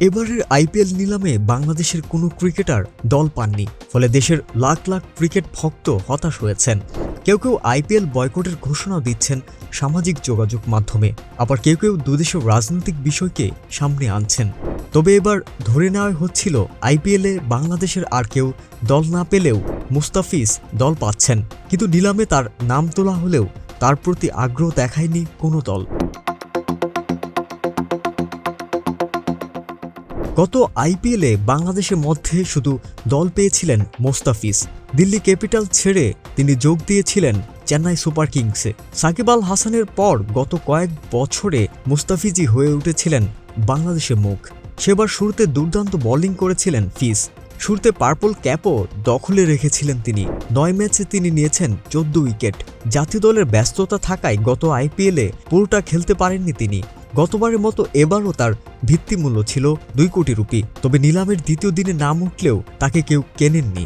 এবারের আইপিএল নিলামে বাংলাদেশের কোনো ক্রিকেটার দল পাননি, ফলে দেশের লাখ লাখ ক্রিকেট ভক্ত হতাশ হয়েছেন। কেউ কেউ আইপিএল বয়কটের ঘোষণা দিচ্ছেন সামাজিক যোগাযোগ মাধ্যমে, আবার কেউ কেউ দুদেশের রাজনৈতিক বিষয়কে সামনে আনছেন। তবে এবার ধরে নেওয়া হচ্ছিল, আইপিএলে বাংলাদেশের আর কেউ দল না পেলেও মুস্তাফিজ দল পাচ্ছেন, কিন্তু নিলামে তার নাম তোলা হলেও তার প্রতি আগ্রহ দেখায়নি কোনো দল। গত আইপিএলে বাংলাদেশের মধ্যে শুধু দল পেয়েছিলেন মোস্তাফিজ। দিল্লি ক্যাপিটাল ছেড়ে তিনি যোগ দিয়েছিলেন চেন্নাই সুপার কিংসে। সাকিব আল হাসানের পর গত কয়েক বছরে মুস্তাফিজই হয়ে উঠেছিলেন বাংলাদেশের মুখ। সেবার শুরুতে দুর্দান্ত বোলিং করেছিলেন ফিস শুরুতে পার্পল ক্যাপও দখলে রেখেছিলেন তিনি। নয় ম্যাচে তিনি নিয়েছেন চোদ্দ উইকেট। জাতীয় দলের ব্যস্ততা থাকায় গত আইপিএলে পুরোটা খেলতে পারেননি তিনি। গতবারের মতো এবারও তার ভিত্তিমূল্য ছিল দুই কোটি রুপি। তবে নিলামের দ্বিতীয় দিনে নাম উঠলেও তাকে কেউ কেনেননি।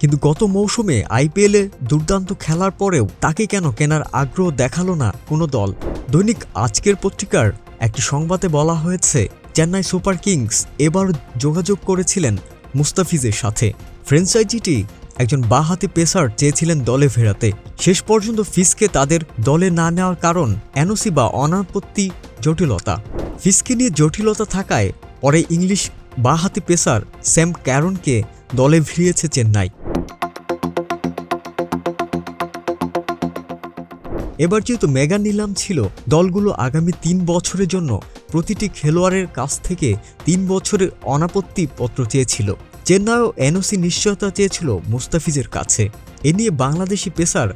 কিন্তু গত মৌসুমে আইপিএলে দুর্দান্ত খেলার পরেও তাকে কেন কেনার আগ্রহ দেখাল না কোনো দল? দৈনিক আজকের পত্রিকার একটি সংবাদে বলা হয়েছে, চেন্নাই সুপার কিংস এবার যোগাযোগ করেছিলেন মুস্তাফিজের সাথে। ফ্র্যাঞ্চাইজিটি একজন বাহাতি পেসার চেয়েছিলেন দলে ফেরাতে। শেষ পর্যন্ত ফিসকে তাদের দলে না নেওয়ার কারণ এনওসি বা অনাপত্তি জটিলতা। ফিসকে নিয়ে জটিলতা থাকায় পরে ইংলিশ বাহাতি পেসার স্যাম ক্যারনকে দলে ভিড়িয়েছে চেন্নাই। এবার যেহেতু মেগা নিলাম ছিল, দলগুলো আগামী তিন বছরের জন্য প্রতিটি খেলোয়াড়ের কাছ থেকে তিন বছরের অনাপত্তি পত্র চেয়েছিল। চেন্নাইও এনওসি নিশ্চয়তা চেয়েছিল মুস্তাফিজের কাছে। এ নিয়ে বাংলাদেশি পেসার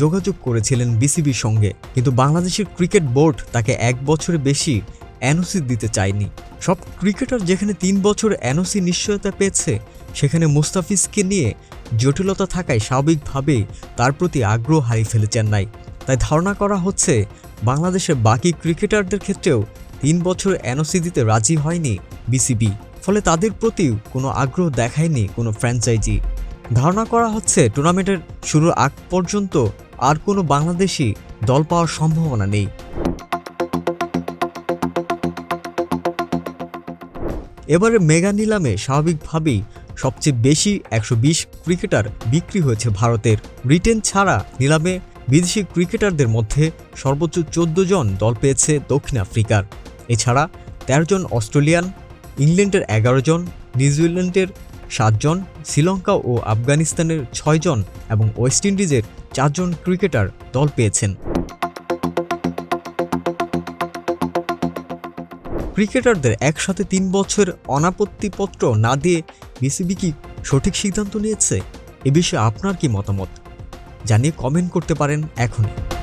যোগাযোগ করেছিলেন বিসিবির সঙ্গে। কিন্তু বাংলাদেশের ক্রিকেট বোর্ড তাকে এক বছরের বেশি এনওসি দিতে চায়নি। সব ক্রিকেটার যেখানে তিন বছর এনওসি নিশ্চয়তা পেয়েছে, সেখানে মুস্তাফিজকে নিয়ে জটিলতা থাকায় স্বাভাবিকভাবেই তার প্রতি আগ্রহ হারিয়ে ফেলে চেন্নাই। তাই ধারণা করা হচ্ছে, বাংলাদেশের বাকি ক্রিকেটারদের ক্ষেত্রেও তিন বছর এনওসি দিতে রাজি হয়নি বিসিবি। ফলে তাদের প্রতিও কোনো আগ্রহ দেখায়নি কোনো ফ্র্যাঞ্চাইজি। ধারণা করা হচ্ছে টুর্নামেন্টের শুরুর আগ পর্যন্ত আর কোনো বাংলাদেশি দল পাওয়ার সম্ভাবনা নেই। এবারে মেগা নিলামে স্বাভাবিকভাবেই সবচেয়ে বেশি একশো বিশ ক্রিকেটার বিক্রি হয়েছে ভারতের। ব্রিটেন ছাড়া নিলামে বিদেশি ক্রিকেটারদের মধ্যে সর্বোচ্চ চোদ্দ জন দল পেয়েছে দক্ষিণ আফ্রিকার। এছাড়া তেরো জন অস্ট্রেলিয়ান ইংল্যান্ডের এগারো জন, নিউজিল্যান্ডের সাতজন শ্রীলঙ্কা ও আফগানিস্তানের ছয়জন এবং ওয়েস্ট ইন্ডিজের চারজন ক্রিকেটার দল পেয়েছেন। ক্রিকেটারদের একসাথে তিন বছর অনাপত্তিপত্র না দিয়ে বিসিবি কি সঠিক সিদ্ধান্ত নিয়েছে? এ বিষয়ে আপনার কি মতামত? জানিয়ে কমেন্ট করতে পারেন এখনই।